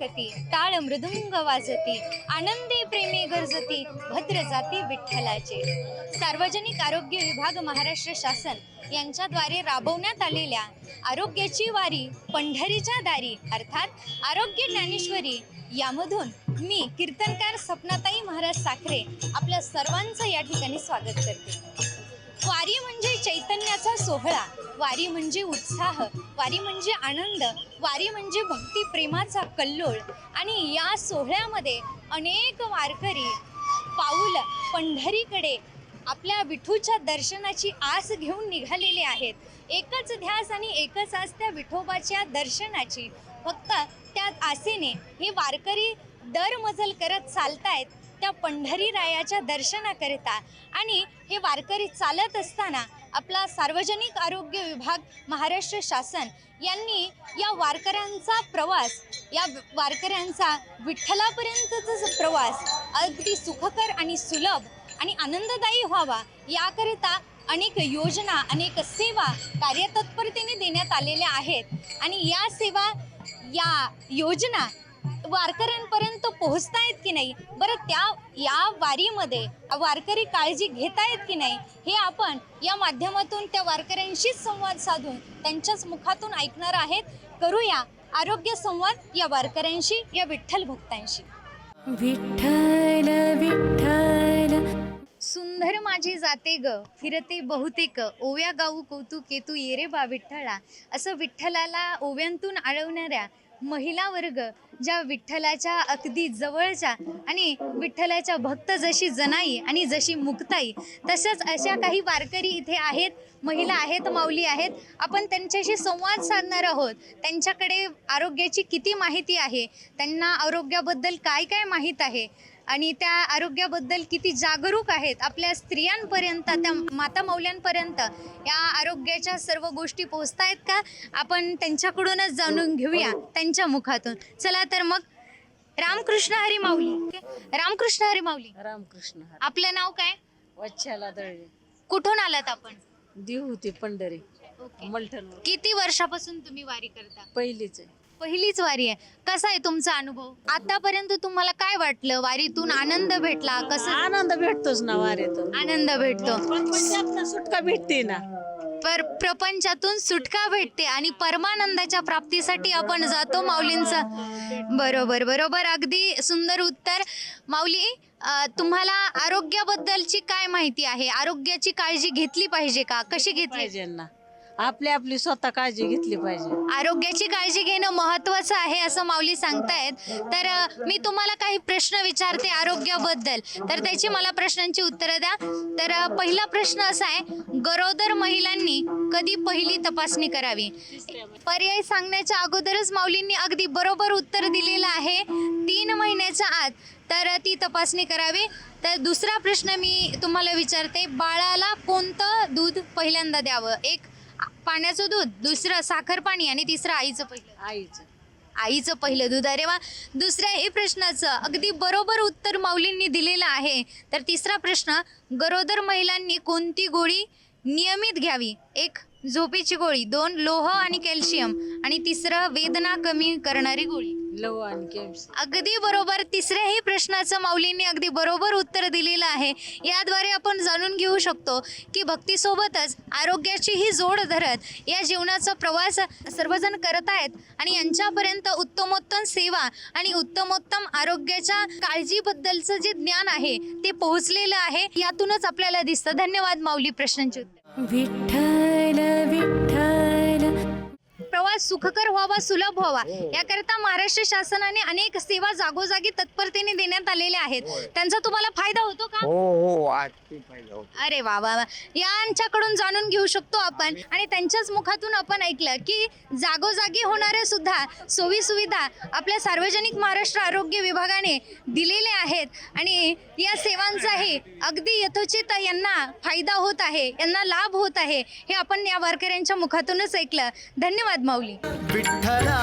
पताका झळकती टाळ मृदुंग वाजती आनंदी प्रेमी गरजती भद्र जाती विठ्ठलाचे. सार्वजनिक आरोग्य विभाग महाराष्ट्र शासन यांच्याद्वारे राबवण्यात आलेल्या आरोग्याची वारी पंढरीच्या दारी अर्थात आरोग्य ज्ञानेश्वरी यामधून मी कीर्तनकार सपनाताई महाराज साखरे आपल्या सर्वांचं या ठिकाणी स्वागत करते. वारी म्हणजे चैतन्याचा सोहळा वारी म्हणजे उत्साह वारी म्हणजे आनंद वारी म्हणजे भक्ती प्रेमाचा कल्लोळ. आणि या सोहळ्यामध्ये अनेक वारकरी पाऊल पंढरीकडे आपल्या विठूच्या दर्शनाची आस घेऊन निघालेले आहेत. एकच ध्यास आणि एकच आस त्या विठोबाच्या दर्शनाची. फक्त त्या आसेने हे वारकरी दरमजल करत चालतायत. त्या पंढरी रायाच्या दर्शनाकरिता. आणि हे वारकरी चालत असताना आपला सार्वजनिक आरोग्य विभाग महाराष्ट्र शासन यांनी या वारकऱ्यांचा प्रवास या वारकऱ्यांचा विठ्ठलापर्यंतचा जो प्रवास अगदी सुखकर आणि सुलभ आणि आनंददायी व्हावा याकरिता अनेक योजना अनेक सेवा कार्यतत्परतेने देण्यात आलेल्या आहेत. आणि या सेवा या योजना वारकऱ्यांपर्यंत पोहोचतायत की नाही? बरं त्या या वारीमध्ये वारकरी काळजी घेतायत की नाही? हे आपण या माध्यमातून त्या वारकऱ्यांशीच संवाद साधून त्यांच्याच मुखातून ऐकणार आहेत. करूया आरोग्य संवाद या वारकऱ्यांशी या विठ्ठल भक्तांशी. विठ्ठल विठ्ठल. सुंदर माझी जाते ग फिरते बहुतेक. ओव्या गाऊ कौतुके तू ये रे बा विठ्ठला. असं विठ्ठलाला ओव्यांतून आळवणाऱ्या महिला वर्ग ज्या विठ्ठलाच्या अगदी जवळच्या आणि विठ्ठलाच्या भक्त जशी जनाई आणि जशी मुक्ताई तसंच अशा काही वारकरी इथे आहेत महिला आहेत माऊली आहेत. आपण त्यांच्याशी संवाद साधणार आहोत. त्यांच्याकडे आरोग्याची किती माहिती आहे? त्यांना आरोग्याबद्दल काय काय माहीत आहे? आणि त्या आरोग्याबद्दल किती जागरूक आहेत आपल्या स्त्रियांपर्यंत त्या माता मौल्यांपर्यंत या आरोग्याच्या सर्व गोष्टी पोहोचतायत का? आपण त्यांच्याकडूनच जाणून घेऊया त्यांच्या मुखातून. चला तर मग रामकृष्ण हरी माऊली. रामकृष्ण हरी माऊली. रामकृष्ण हरी. आपलं नाव काय? वच्छाला दळले कुठून आलात आपण? देव होती पंढरी मलठण किती वर्षापासून तुम्ही वारी करता? पहिलीच आहे. पहिलीच वारी आहे. कसा आहे तुमचा अनुभव? आतापर्यंत तुम्हाला काय वाटलं? वारीतून आनंद भेटला कसं? आनंद भेटतोच ना वारीतून. आनंद भेटतो. सुटका भेटते ना. पर प्रपंचातून सुटका भेटते आणि परमानंदाच्या प्राप्तीसाठी आपण जातो माऊलींचं. बरोबर बरोबर. अगदी सुंदर उत्तर. माऊली अं, तुम्हाला आरोग्याबद्दलची काय माहिती आहे? आरोग्याची काळजी घेतली पाहिजे का? कशी घेतली? पाहिजे ना. आपली आपली स्वतः काळजी घेतली पाहिजे. आरोग्याची काळजी घेणं महत्वाचं आहे असं माऊली सांगतायत. तर अ, मी तुम्हाला काही प्रश्न विचारते आरोग्याबद्दल. तर त्याची मला प्रश्नांची उत्तरं द्या. तर अ, पहिला प्रश्न असा आहे गरोदर महिलांनी कधी पहिली तपासणी करावी? पर्याय सांगण्याच्या अगोदरच माऊलींनी अगदी बरोबर उत्तर दिलेलं आहे. तीन महिन्याच्या आत तर ती तपासणी करावी. तर दुसरा प्रश्न मी तुम्हाला विचारते बाळाला कोणतं दूध पहिल्यांदा द्यावं? एक पाण्याचं दूध दुसरं साखर पाणी आणि तिसरं आईचं पहिलं. आईच. आईचं पहिलं दूध अरे वा दुसऱ्या हे प्रश्नाचं अगदी बरोबर उत्तर माऊलींनी दिलेलं आहे. तर तिसरा प्रश्न गरोदर महिलांनी कोणती गोळी नियमित घ्यावी? एक झोपेची गोळी दोन लोह आणि कॅल्शियम आणि तिसरं वेदना कमी करणारी गोळी. लव आणि केम्स अगदी बरोबर. तिसऱ्याही प्रश्नाचं माऊलींनी अगदी बरोबर उत्तर दिलेलं आहे. याद्वारे आपण जाणून घेऊ शकतो की भक्तीसोबतच आरोग्याचीही जोड धरत या जीवनाचा प्रवास सर्वजण करत आहेत आणि यांच्यापर्यंत उत्तमोत्तम सेवा आणि उत्तमोत्तम आरोग्याच्या काळजीबद्दलचं जे ज्ञान आहे ते पोहोचलेलं आहे. यातूनच आपल्याला दिसतं. धन्यवाद माऊली प्रश्नांची उत्तर. विठ्ठल सुखकर व्हावा सुलभ व्हावा. याकरिता महाराष्ट्र शासनाने अनेक सेवा जागोजागी तत्परतेने देण्यात आलेल्या आहेत. त्यांचा तुम्हाला फायदा होतो का? हो हो फायदा होतो. अरे वा वा वा. यांच्याकडून जाणून घेऊ शकतो आपण आणि त्यांच्याच मुखातून आपण ऐकलं की जागोजागी होणाऱ्या सुद्धा सोयी सुविधा आपल्या सार्वजनिक महाराष्ट्र आरोग्य विभागाने दिलेले आहेत आणि या सेवांचाही अगदी यथोचित यांना फायदा होत आहे यांना लाभ होत आहे हे आपण या वारकऱ्यांच्या मुखातूनच ऐकलं. धन्यवाद माऊली. विठ्ठला